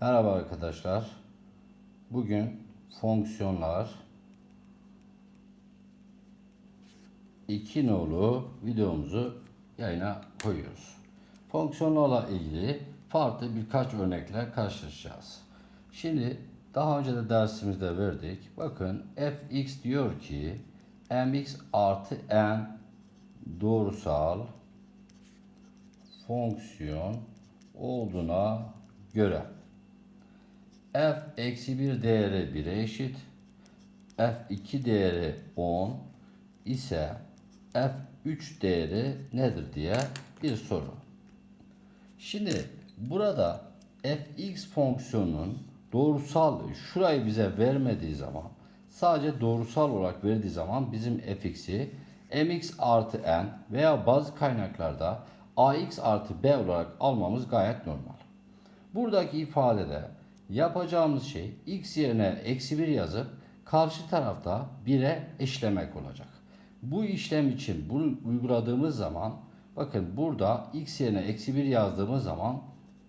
Merhaba arkadaşlar. Bugün fonksiyonlar 2 nolu videomuzu yayına koyuyoruz. Fonksiyonlarla ilgili farklı birkaç örnekle karşılaşacağız. Şimdi daha önce de dersimizde verdik. Bakın fx diyor ki mx artı n doğrusal fonksiyon olduğuna göre f eksi 1 değeri 1'e eşit f2 değeri 10 ise f3 değeri nedir diye bir soru. Şimdi burada fx fonksiyonunun doğrusal şurayı bize vermediği zaman sadece doğrusal olarak verdiği zaman bizim fx'i mx artı n veya bazı kaynaklarda ax artı b olarak almamız gayet normal. Buradaki ifadede yapacağımız şey x yerine eksi 1 yazıp karşı tarafta 1'e eşlemek olacak. Bu işlem için bunu uyguladığımız zaman bakın burada x yerine eksi 1 yazdığımız zaman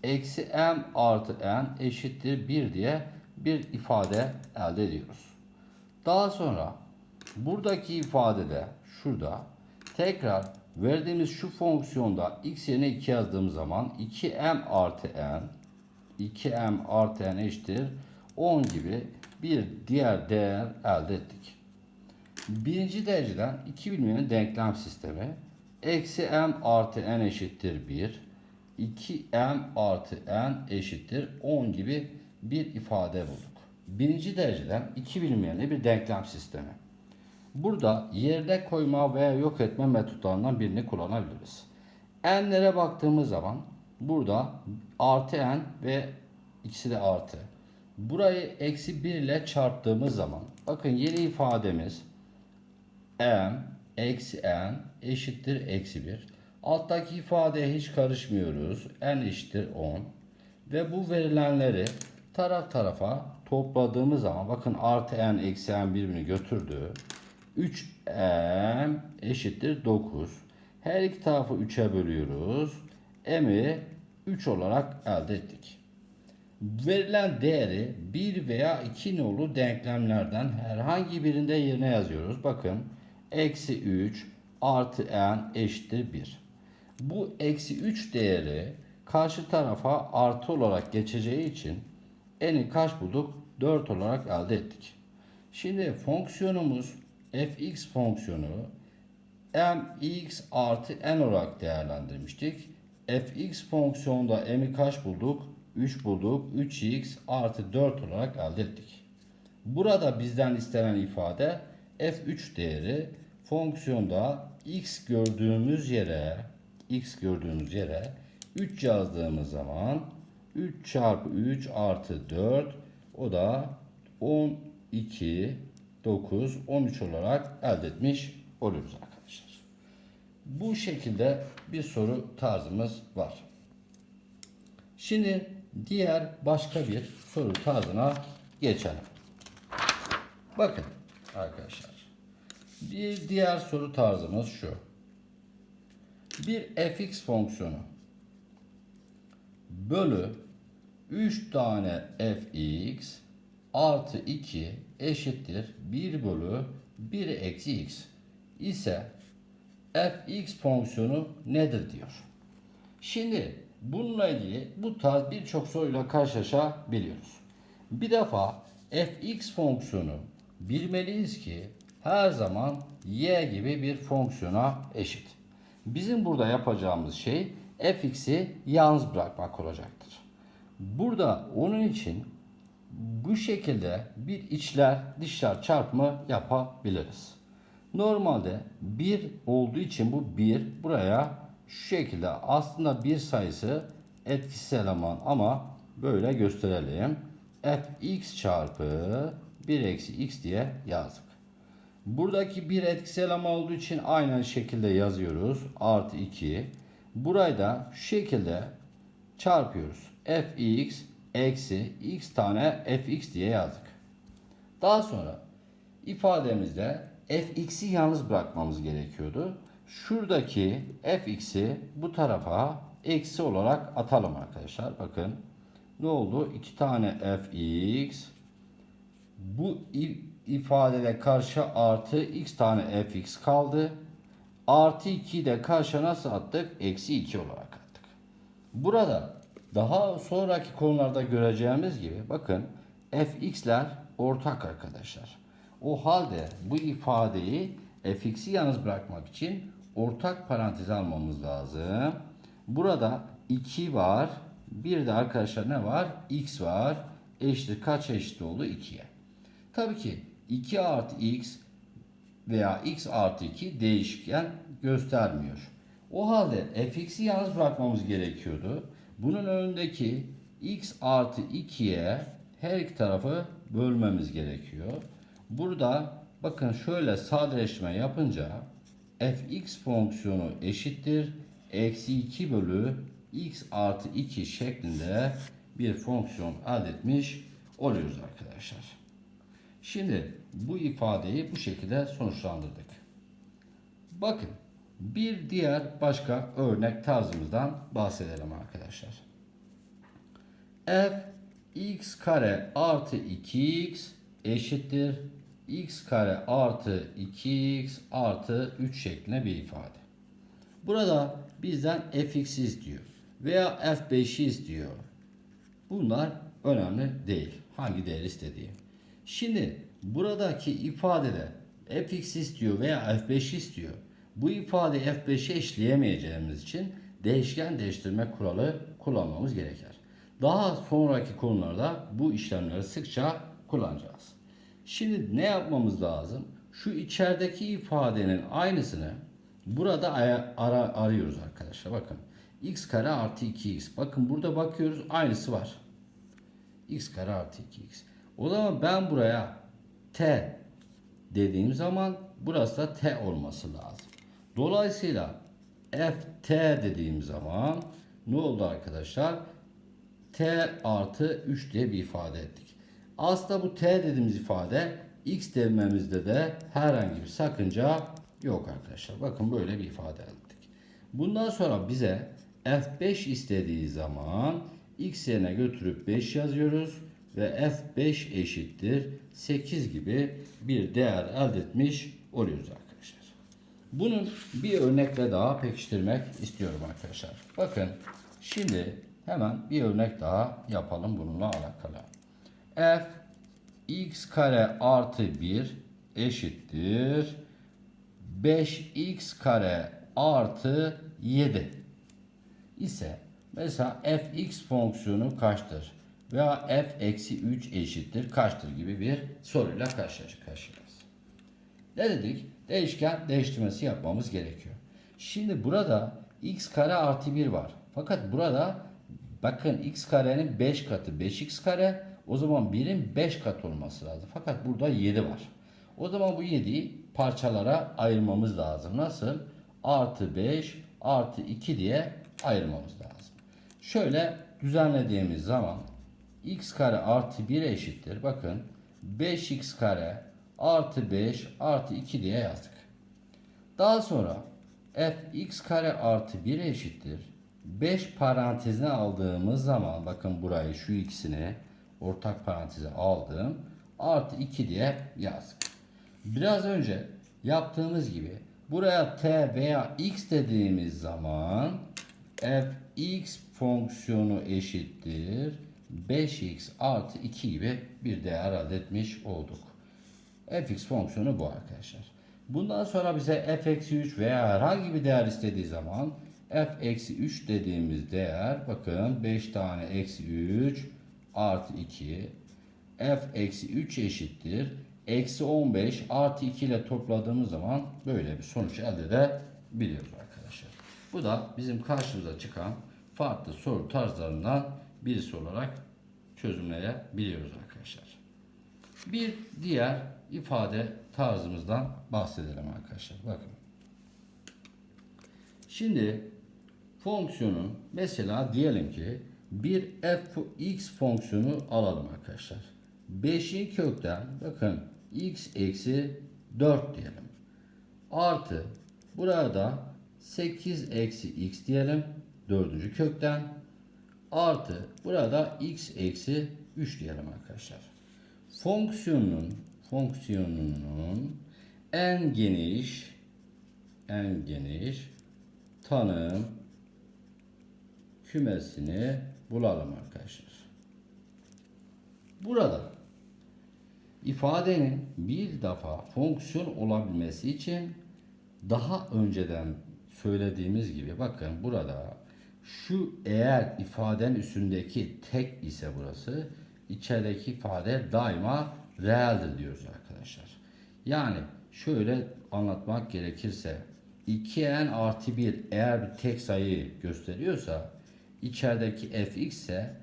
eksi m artı n eşittir 1 diye bir ifade elde ediyoruz. Daha sonra buradaki ifadede şurada tekrar verdiğimiz şu fonksiyonda x yerine 2 yazdığımız zaman 2m artı n 2m artı n eşittir 10 gibi bir diğer değer elde ettik. Birinci dereceden iki bilinmeyenin denklem sistemi eksi m artı n eşittir 1 2m artı n eşittir 10 gibi bir ifade bulduk. Birinci dereceden iki bilinmeyenli bir denklem sistemi. Burada yerde koyma veya yok etme metotlarından birini kullanabiliriz. N'lere baktığımız zaman burada artı n ve ikisi de artı. Burayı eksi 1 ile çarptığımız zaman bakın yeni ifademiz m eksi n eşittir eksi 1. Alttaki ifadeye hiç karışmıyoruz. n eşittir 10. Ve bu verilenleri taraf tarafa topladığımız zaman bakın artı n eksi n birbirini götürdü. 3m eşittir 9. Her iki tarafı 3'e bölüyoruz. m'i 3 olarak elde ettik. Verilen değeri 1 veya 2 nolu denklemlerden herhangi birinde yerine yazıyoruz. Bakın eksi 3 artı n eşittir 1. Bu eksi 3 değeri karşı tarafa artı olarak geçeceği için n'i kaç bulduk? 4 olarak elde ettik. Şimdi fonksiyonumuz fx fonksiyonu mx artı n olarak değerlendirmiştik. Fx fonksiyonunda m'i kaç bulduk? 3 bulduk. 3x artı 4 olarak elde ettik. Burada bizden istenen ifade f3 değeri fonksiyonda x gördüğümüz yere x gördüğümüz yere 3 yazdığımız zaman 3 çarpı 3 artı 4 o da 12 9 13 olarak elde etmiş oluyoruz. Bu şekilde bir soru tarzımız var. Şimdi diğer başka bir soru tarzına geçelim. Bakın arkadaşlar. Bir diğer soru tarzımız şu. Bir fx fonksiyonu bölü 3 tane fx artı 2 eşittir 1 bölü 1 eksi x ise fx fonksiyonu nedir diyor. Şimdi bununla ilgili bu tarz birçok soruyla karşılaşabiliyoruz. Bir defa fx fonksiyonu bilmeliyiz ki her zaman y gibi bir fonksiyona eşit. Bizim burada yapacağımız şey fx'i yalnız bırakmak olacaktır. Burada onun için bu şekilde bir içler dışlar çarpımı yapabiliriz. Normalde 1 olduğu için bu 1 buraya şu şekilde aslında bir sayısı etkisiz eleman ama böyle gösterelim. fx çarpı 1 eksi x diye yazdık. Buradaki bir etkisiz eleman olduğu için aynı şekilde yazıyoruz. Artı 2. Burayı da şu şekilde çarpıyoruz. fx eksi x tane fx diye yazdık. Daha sonra ifademizde fx'i yalnız bırakmamız gerekiyordu. Şuradaki fx'i bu tarafa eksi olarak atalım arkadaşlar. Bakın ne oldu? 2 tane fx bu ifadede karşı artı x tane fx kaldı. Artı 2'yi de karşı nasıl attık? Eksi 2 olarak attık. Burada daha sonraki konularda göreceğimiz gibi bakın fx'ler ortak arkadaşlar. O halde bu ifadeyi fx'i yalnız bırakmak için ortak parantez almamız lazım. Burada 2 var. Bir de arkadaşlar ne var? x var. Eşittir kaç eşit oldu? 2'ye. Tabii ki 2 artı x veya x artı 2 değişken göstermiyor. O halde fx'i yalnız bırakmamız gerekiyordu. Bunun önündeki x artı 2'ye her iki tarafı bölmemiz gerekiyor. Burada bakın şöyle sadeleşme yapınca fx fonksiyonu eşittir. Eksi 2 bölü x artı 2 şeklinde bir fonksiyon elde etmiş oluyoruz arkadaşlar. Şimdi bu ifadeyi bu şekilde sonuçlandırdık. Bakın bir diğer başka örnek tarzımızdan bahsedelim arkadaşlar. f x kare artı 2x eşittir x kare artı 2x artı 3 şeklinde bir ifade. Burada bizden fx istiyor veya f5'i istiyor. Bunlar önemli değil. Hangi değer istediği. Şimdi buradaki ifadede fx istiyor veya f5 istiyor. Bu ifadeyi f5'e eşleyemeyeceğimiz için değişken değiştirme kuralı kullanmamız gerekir. Daha sonraki konularda bu işlemleri sıkça kullanacağız. Şimdi ne yapmamız lazım? Şu içerideki ifadenin aynısını burada ara, arıyoruz arkadaşlar. Bakın x kare artı 2x. Bakın burada bakıyoruz aynısı var x kare artı 2x. O zaman ben buraya t dediğim zaman burası da t olması lazım. Dolayısıyla ft dediğim zaman ne oldu arkadaşlar? t artı 3 diye bir ifade ettik. Aslında bu t dediğimiz ifade x dememizde de herhangi bir sakınca yok arkadaşlar. Bakın böyle bir ifade ettik. Bundan sonra bize f5 istediği zaman x yerine götürüp 5 yazıyoruz ve f5 eşittir 8 gibi bir değer elde etmiş oluyoruz arkadaşlar. Bunun bir örnekle daha pekiştirmek istiyorum arkadaşlar. Bakın şimdi hemen bir örnek daha yapalım bununla alakalı. F x kare artı 1 eşittir 5x kare artı 7 ise mesela fx fonksiyonu kaçtır? Veya f eksi 3 eşittir kaçtır gibi bir soruyla karşı karşıyayız. Ne dedik? Değişken değiştirmesi yapmamız gerekiyor. Şimdi burada x kare artı 1 var. Fakat burada bakın x karenin 5 katı 5x kare. O zaman 1'in 5 katı olması lazım. Fakat burada 7 var. O zaman bu 7'yi parçalara ayırmamız lazım. Nasıl? Artı 5 artı 2 diye ayırmamız lazım. Şöyle düzenlediğimiz zaman x kare artı 1 eşittir. Bakın 5x kare artı 5 artı 2 diye yazdık. Daha sonra fx kare artı 1 eşittir. 5 parantezine aldığımız zaman bakın burayı şu ikisini ortak paranteze aldım. Artı 2 diye yazdık. Biraz önce yaptığımız gibi buraya t veya x dediğimiz zaman fx fonksiyonu eşittir 5x artı 2 gibi bir değer elde etmiş olduk. fx fonksiyonu bu arkadaşlar. Bundan sonra bize f eksi 3 veya herhangi bir değer istediği zaman f eksi 3 dediğimiz değer bakın 5 tane eksi 3 artı 2 f eksi 3 eşittir. Eksi 15 artı 2 ile topladığımız zaman böyle bir sonuç elde edebiliyoruz arkadaşlar. Bu da bizim karşımıza çıkan farklı soru tarzlarından birisi olarak çözümleyebiliyoruz arkadaşlar. Bir diğer ifade tarzımızdan bahsedelim arkadaşlar. Bakın. Şimdi fonksiyonun mesela diyelim ki bir fx fonksiyonu alalım arkadaşlar. 5'in kökten bakın x eksi 4 diyelim. Artı burada 8 eksi x diyelim. Dördüncü kökten artı burada x eksi 3 diyelim arkadaşlar. Fonksiyonun fonksiyonunun en geniş en geniş tanım kümesini bulalım arkadaşlar. Burada ifadenin bir defa fonksiyon olabilmesi için daha önceden söylediğimiz gibi bakın burada şu eğer ifadenin üstündeki tek ise burası içerideki ifade daima reeldir diyoruz arkadaşlar. Yani şöyle anlatmak gerekirse 2n artı 1 eğer bir tek sayı gösteriyorsa içerideki fx ise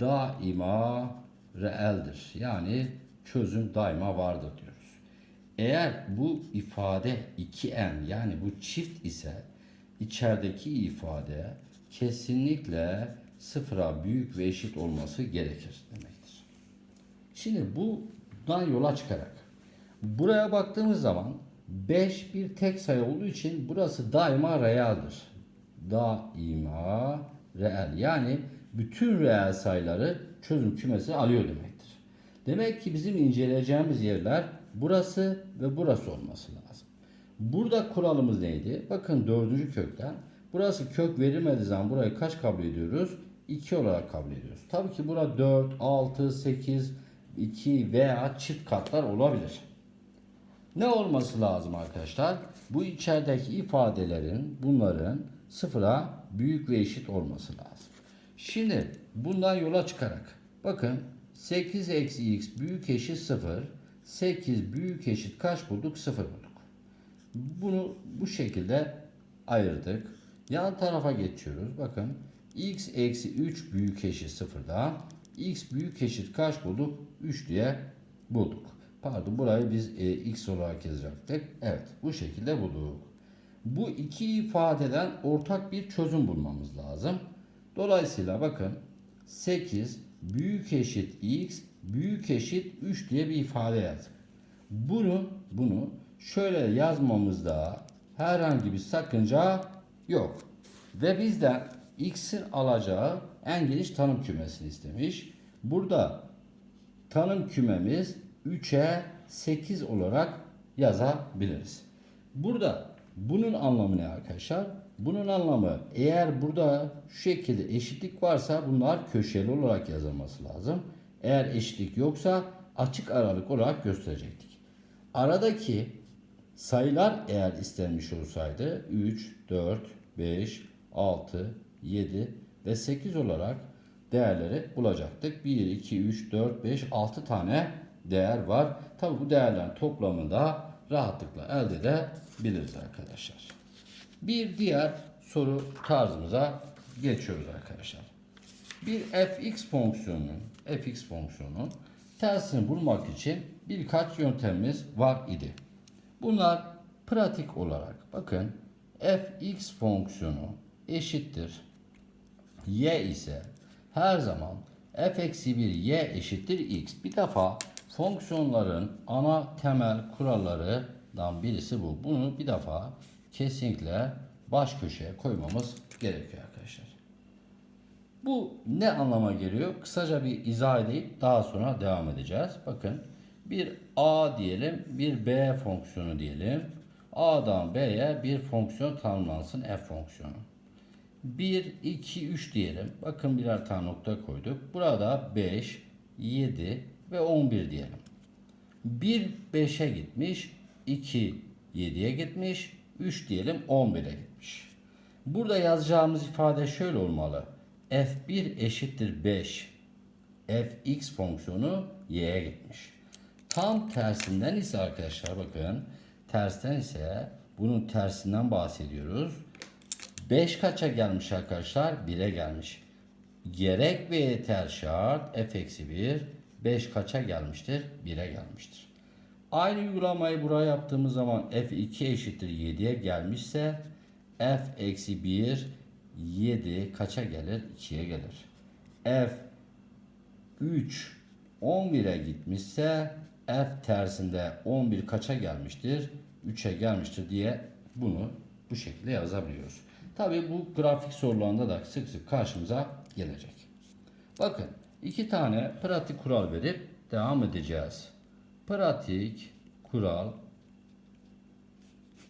daima reeldir. Yani çözüm daima vardır diyoruz. Eğer bu ifade 2n yani bu çift ise içerideki ifade kesinlikle sıfıra büyük ve eşit olması gerekir demektir. Şimdi bundan yola çıkarak buraya baktığımız zaman 5 bir tek sayı olduğu için burası daima realdir. Daima reel yani bütün reel sayıları çözüm kümesi alıyor demektir. Demek ki bizim inceleyeceğimiz yerler burası ve burası olması lazım. Burada kuralımız neydi? Bakın dördüncü kökten. Burası kök verilmediği zaman burayı kaç kabul ediyoruz? 2 olarak kabul ediyoruz. Tabii ki burada 4, 6, 8, 2 veya çift katlar olabilir. Ne olması lazım arkadaşlar? Bu içerideki ifadelerin bunların sıfıra büyük ve eşit olması lazım. Şimdi bundan yola çıkarak bakın 8 eksi x büyük eşit 0 8 büyük eşit kaç bulduk? 0 bulduk. Bunu bu şekilde ayırdık. Yan tarafa geçiyoruz. Bakın x eksi 3 büyük eşit 0'da x büyük eşit kaç bulduk? 3 diye bulduk. Pardon burayı biz e, x olarak yazacaktık. Evet bu şekilde bulduk. Bu iki ifadeden ortak bir çözüm bulmamız lazım. Dolayısıyla bakın 8 büyük eşit x büyük eşit 3 diye bir ifade yazdık. Bunu bunu şöyle yazmamızda herhangi bir sakınca yok. Ve bizden x'in alacağı en geniş tanım kümesini istemiş. Burada tanım kümemiz 3'e 8 olarak yazabiliriz. Burada bunun anlamı ne arkadaşlar? Bunun anlamı eğer burada şu şekilde eşitlik varsa bunlar köşeli olarak yazılması lazım. Eğer eşitlik yoksa açık aralık olarak gösterecektik. Aradaki sayılar eğer istenmiş olsaydı 3, 4, 5, 6, 7 ve 8 olarak değerleri bulacaktık. 1, 2, 3, 4, 5, 6 tane değer var. Tabi bu değerlerin toplamını da rahatlıkla elde edebiliriz arkadaşlar. Bir diğer soru tarzımıza geçiyoruz arkadaşlar. Bir fx fonksiyonunun fx fonksiyonunun tersini bulmak için birkaç yöntemimiz var idi. Bunlar pratik olarak bakın fx fonksiyonu eşittir y ise her zaman f eksi 1 y eşittir x. Bir defa fonksiyonların ana temel kurallarından birisi bu. Bunu bir defa kesinlikle baş köşeye koymamız gerekiyor arkadaşlar. Bu ne anlama geliyor? Kısaca bir izah edeyim. Daha sonra devam edeceğiz. Bakın bir a diyelim, bir b fonksiyonu diyelim. A'dan B'ye bir fonksiyon tanımlansın f fonksiyonu. 1, 2, 3 diyelim. Bakın birer tane nokta koyduk. Burada 5, 7 ve 11 diyelim. 1 5'e gitmiş, 2 7'ye gitmiş, 3 diyelim 11'e gitmiş. Burada yazacağımız ifade şöyle olmalı. f1 eşittir 5. fx fonksiyonu y'ye gitmiş. Tam tersinden ise arkadaşlar bakın tersten ise bunun tersinden bahsediyoruz. 5 kaça gelmiş arkadaşlar? 1'e gelmiş. Gerek ve yeter şart f eksi 1 5 kaça gelmiştir? 1'e gelmiştir. Aynı uygulamayı buraya yaptığımız zaman f2 eşittir 7'ye gelmişse f eksi 1 7 kaça gelir? 2'ye gelir. f 3 11'e gitmişse f tersinde 11 kaça gelmiştir? 3'e gelmiştir diye bunu bu şekilde yazabiliyoruz. Tabii bu grafik sorularında da sık sık karşımıza gelecek. Bakın iki tane pratik kural verip devam edeceğiz. Pratik kural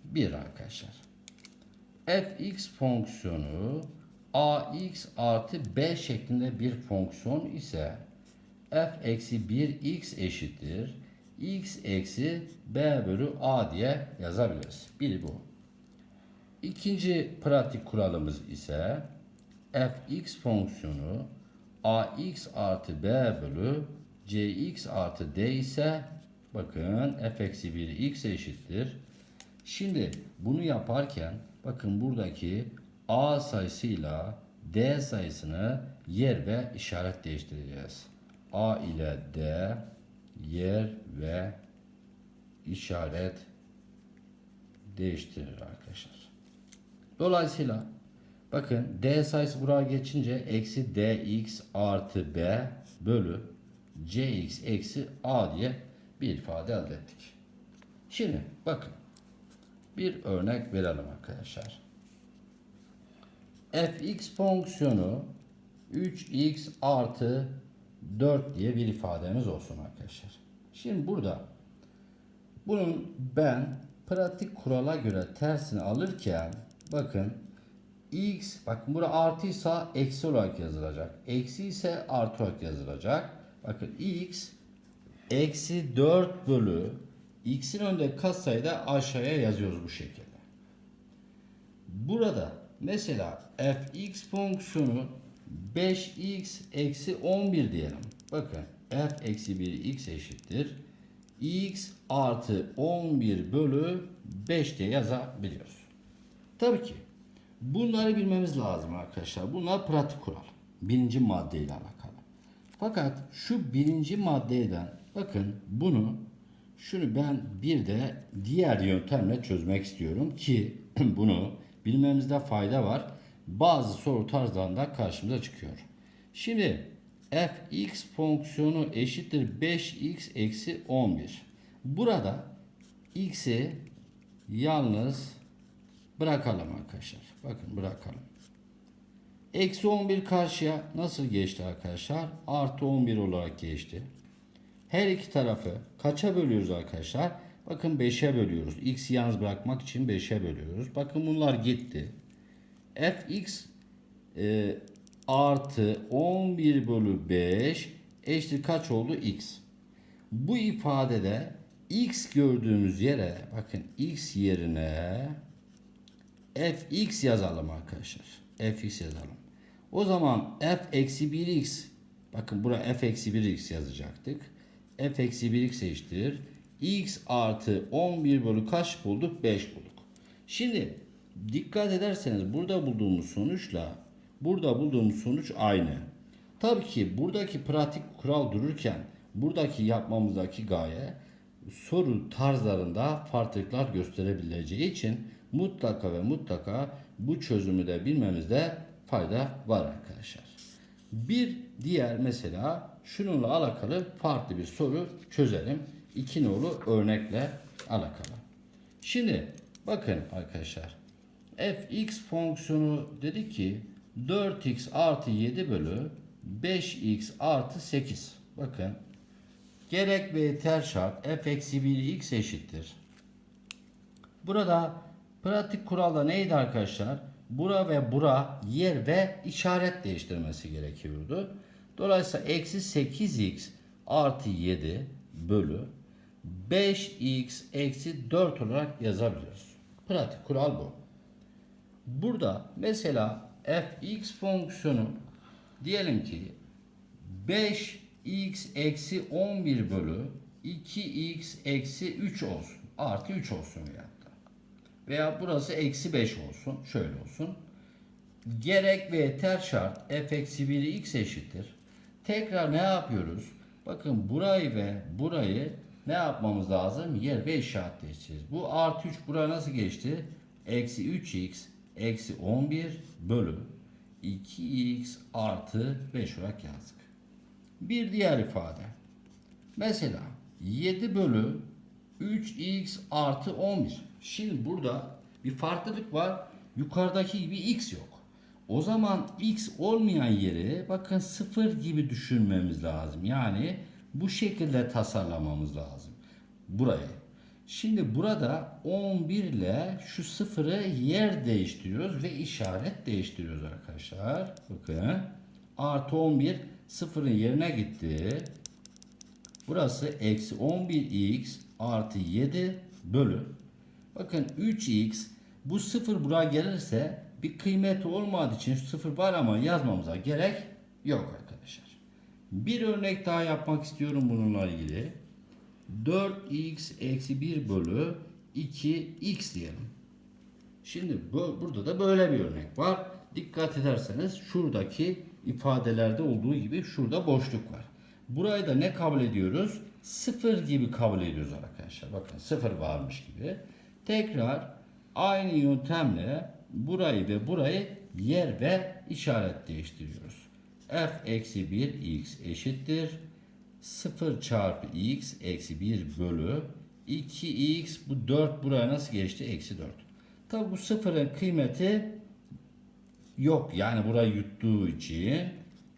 1 arkadaşlar. fx fonksiyonu ax artı b şeklinde bir fonksiyon ise f eksi 1 x eşittir x eksi b bölü a diye yazabiliriz. Biri bu. İkinci pratik kuralımız ise fx fonksiyonu ax artı b bölü cx artı d ise bakın f eksi 1 x eşittir. Şimdi bunu yaparken bakın buradaki a sayısıyla d sayısını yer ve işaret değiştireceğiz. a ile d yer ve işaret değiştirir arkadaşlar. Dolayısıyla bakın d sayısı buraya geçince eksi dx artı b bölü cx eksi a diye bir ifade elde ettik. Şimdi bakın bir örnek verelim arkadaşlar. fx fonksiyonu 3x artı 4 diye bir ifademiz olsun arkadaşlar. Şimdi burada bunun ben pratik kurala göre tersini alırken bakın x bakın burada artıysa eksi olarak yazılacak. Eksi ise artı olarak yazılacak. Bakın x eksi 4 bölü x'in önünde katsayıda aşağıya yazıyoruz bu şekilde. Burada mesela fx fonksiyonu 5x eksi 11 diyelim. Bakın f eksi 1 x eşittir. x artı 11 bölü 5 diye yazabiliyoruz. Tabii ki bunları bilmemiz lazım arkadaşlar. Bunlar pratik kural. Birinci maddeyle alakalı. Fakat şu birinci maddeden bakın bunu şunu ben bir de diğer yöntemle çözmek istiyorum ki bunu bilmemizde fayda var. Bazı soru tarzlarında karşımıza çıkıyor. Şimdi fx fonksiyonu eşittir 5x eksi 11. Burada x'i yalnız bırakalım arkadaşlar. Bakın bırakalım. Eksi 11 karşıya nasıl geçti arkadaşlar? Artı 11 olarak geçti. Her iki tarafı kaça bölüyoruz arkadaşlar? Bakın 5'e bölüyoruz. X'i yalnız bırakmak için 5'e bölüyoruz. Bakın bunlar gitti. fx e, artı 11 bölü 5 eşittir kaç oldu? x. Bu ifadede x gördüğümüz yere bakın x yerine fx yazalım arkadaşlar. fx yazalım. O zaman f eksi 1x bakın buraya f eksi 1x yazacaktık. f eksi 1x eşittir. x artı 11 bölü kaç bulduk? 5 bulduk. Şimdi dikkat ederseniz burada bulduğumuz sonuçla burada bulduğumuz sonuç aynı. Tabii ki buradaki pratik kural dururken buradaki yapmamızdaki gaye soru tarzlarında farklılıklar gösterebileceği için mutlaka ve mutlaka bu çözümü de bilmemizde fayda var arkadaşlar. Bir diğer mesela şununla alakalı farklı bir soru çözelim. İki nolu örnekle alakalı. Şimdi bakın arkadaşlar. fx fonksiyonu dedi ki 4x artı 7 bölü 5x artı 8. Bakın gerek ve yeter şart f eksi 1 x eşittir. Burada pratik kuralda neydi arkadaşlar? Bura ve bura yer ve işaret değiştirmesi gerekiyordu. Dolayısıyla eksi 8x artı 7 bölü 5x eksi 4 olarak yazabiliyoruz. Pratik kural bu. Burada mesela fx fonksiyonu diyelim ki 5x eksi 11 bölü 2x eksi 3 olsun. Artı 3 olsun ya da. Veya burası eksi 5 olsun. Şöyle olsun. Gerek ve yeter şart f eksi 1 x eşittir. Tekrar ne yapıyoruz? Bakın burayı ve burayı ne yapmamız lazım? Yer ve işaretleyeceğiz. Bu artı 3 buraya nasıl geçti? Eksi 3x eksi 11 bölü 2x artı 5 olarak yazdık. Bir diğer ifade. Mesela 7 bölü 3x artı 11. Şimdi burada bir farklılık var. Yukarıdaki gibi x yok. O zaman x olmayan yeri bakın sıfır gibi düşünmemiz lazım. Yani bu şekilde tasarlamamız lazım. Burayı. Şimdi burada 11 ile şu sıfırı yer değiştiriyoruz ve işaret değiştiriyoruz arkadaşlar. Bakın. Artı 11 sıfırın yerine gitti. Burası eksi 11x artı 7 bölü. Bakın 3x bu sıfır buraya gelirse bir kıymeti olmadığı için şu sıfır var ama yazmamıza gerek yok arkadaşlar. Bir örnek daha yapmak istiyorum bununla ilgili. 4x eksi 1 bölü 2x diyelim. Şimdi bu, burada da böyle bir örnek var. Dikkat ederseniz şuradaki ifadelerde olduğu gibi şurada boşluk var. Burayı da ne kabul ediyoruz? Sıfır gibi kabul ediyoruz arkadaşlar. Bakın sıfır varmış gibi. Tekrar aynı yöntemle burayı ve burayı yer ve işaret değiştiriyoruz. f eksi 1 x eşittir. 0 çarpı x eksi 1 bölü 2x bu 4 buraya nasıl geçti? Eksi 4. Tabi bu sıfırın kıymeti yok. Yani burayı yuttuğu için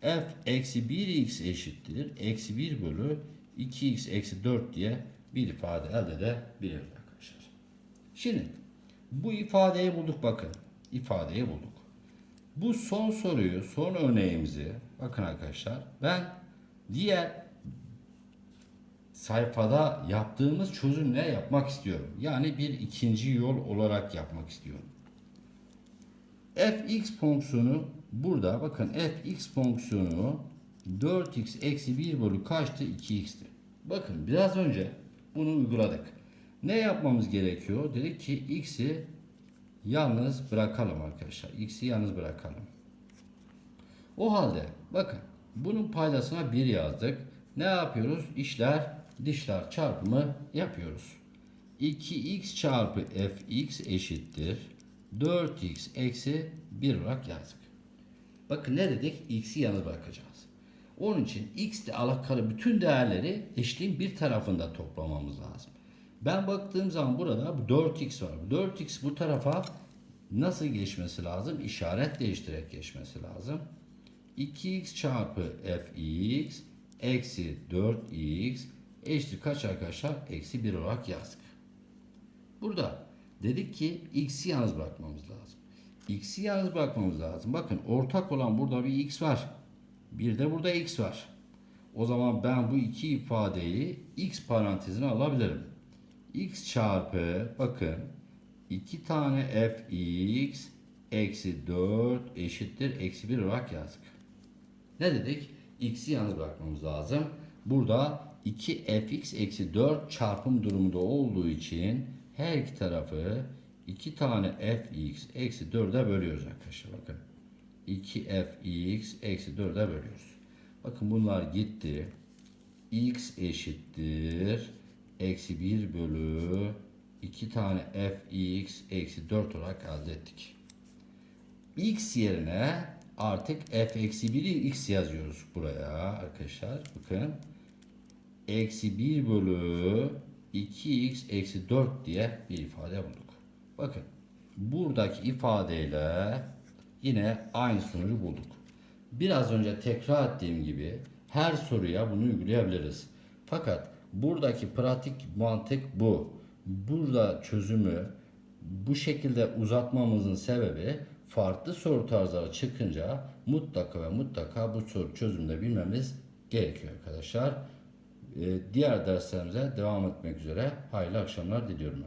f eksi 1x eşittir. Eksi 1 bölü 2x eksi 4 diye bir ifade elde edebiliriz arkadaşlar. Şimdi bu ifadeyi bulduk bakın. İfadeyi bulduk. Bu son soruyu, son örneğimizi bakın arkadaşlar ben diğer sayfada yaptığımız çözümle yapmak istiyorum. Yani bir ikinci yol olarak yapmak istiyorum. fx fonksiyonu burada bakın fx fonksiyonu 4x eksi 1 bölü kaçtı? 2x'ti. Bakın biraz önce bunu uyguladık. Ne yapmamız gerekiyor? Dedik ki x'i yalnız bırakalım arkadaşlar. x'i yalnız bırakalım. O halde bakın bunun paydasına 1 yazdık. Ne yapıyoruz? İşler dişler çarpımı yapıyoruz. 2x çarpı fx eşittir 4x eksi 1 olarak yazdık. Bakın ne dedik? X'i yalnız bırakacağız. Onun için x ile alakalı bütün değerleri eşliğin bir tarafında toplamamız lazım. Ben baktığım zaman burada bu 4x var. Bu 4x bu tarafa nasıl geçmesi lazım? İşaret değiştirerek geçmesi lazım. 2x çarpı fx eksi 4x eşittir kaç arkadaşlar? Eksi 1 olarak yazdık. Burada dedik ki x'i yalnız bırakmamız lazım. x'i yalnız bırakmamız lazım. Bakın ortak olan burada bir x var. Bir de burada x var. O zaman ben bu iki ifadeyi x parantezine alabilirim. X çarpı bakın 2 tane fx eksi 4 eşittir eksi 1 olarak yazdık. Ne dedik? x'i yalnız bırakmamız lazım. Burada 2 fx eksi 4 çarpım durumunda olduğu için her iki tarafı 2 tane fx eksi 4'e bölüyoruz arkadaşlar. Bakın 2 fx eksi 4'e bölüyoruz. Bakın bunlar gitti. x eşittir. Eksi 1 bölü 2 tane fx eksi 4 olarak elde ettik. x yerine artık f eksi 1'i x yazıyoruz buraya arkadaşlar. Bakın. Eksi 1 bölü 2x eksi 4 diye bir ifade bulduk. Bakın. Buradaki ifadeyle yine aynı sonucu bulduk. Biraz önce tekrar ettiğim gibi her soruya bunu uygulayabiliriz. Fakat buradaki pratik mantık bu. Burada çözümü bu şekilde uzatmamızın sebebi farklı soru tarzları çıkınca mutlaka ve mutlaka bu soru çözümünde bilmemiz gerekiyor arkadaşlar. Ee, Diğer derslerimize devam etmek üzere hayırlı akşamlar diliyorum.